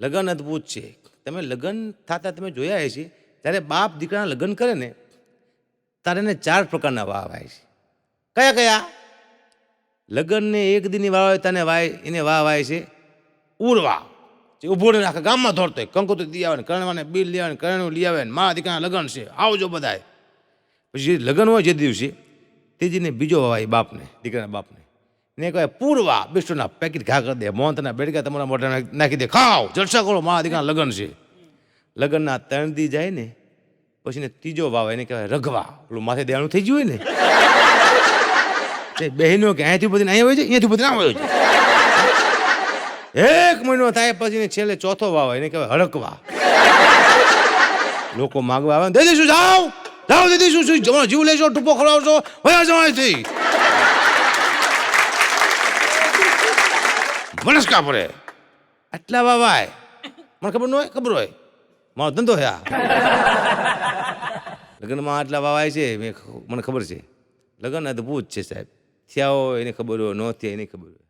લગ્ન અદ્ભુત છે. તમે લગ્ન થતા તમે જોયા છે ત્યારે બાપ દીકરાના લગ્ન કરે ને, ત્યારે એને ચાર પ્રકારના વાવ આવે છે. કયા કયા? લગ્નને એક દિનની વાવ હોય તને વાય, એને વાવ આવે છે ઉરવા જે ઊભો રહીને આખા ગામમાં દોડતો હોય, કંકોત્રી લઈ આવે ને કરણવાને બિલ લઈ આવે કરણું લઈ આવે ને, મારા દીકરાના લગ્ન છે, આવજો બધાય. પછી જે લગ્ન હોય જે દિવસે, તે દીને બીજો વાય બાપને, દીકરાના બાપને. ને કહેવાય પૂરવા બિસ્ટોના પેકેટ ઘા કરી દે મોહનના બેડકા તમારા મોઢા નાખી દે, ખાઓ. જલસા કરો મા દીકરા લગ્ન છે. લગ્નના ત્રણ દી જાય ને, પછી ને ત્રીજો વાવ, એને કહેવાય રઘવા. પેલું માથે દેવાનું થઈ ગયું ને, તે બહેનો કે, અહીંયાથી બધી અહીંયા હોય છે અહીંયાથી બધી ના હોય છે એક મહિનો થાય પછી ને છેલ્લે ચોથો વાવ એને કહેવાય હડકવા લોકો માગવા આવે દે દઈશું જાઓ જાઓ, દે શું જીવ લેશો, ટૂંપો ખવડાવશો, વયા જવાયથી વનસ્કા પડે આટલા વાવાય. મને ખબર ન હોય? ખબર હોય. મારો ધંધો હે આ. લગ્નમાં આટલા વાવાય છે મેં મને ખબર છે. લગ્ન પૂછ છે સાહેબ. થયા હોય એને ખબર હોય ન થયા એને ખબર હોય.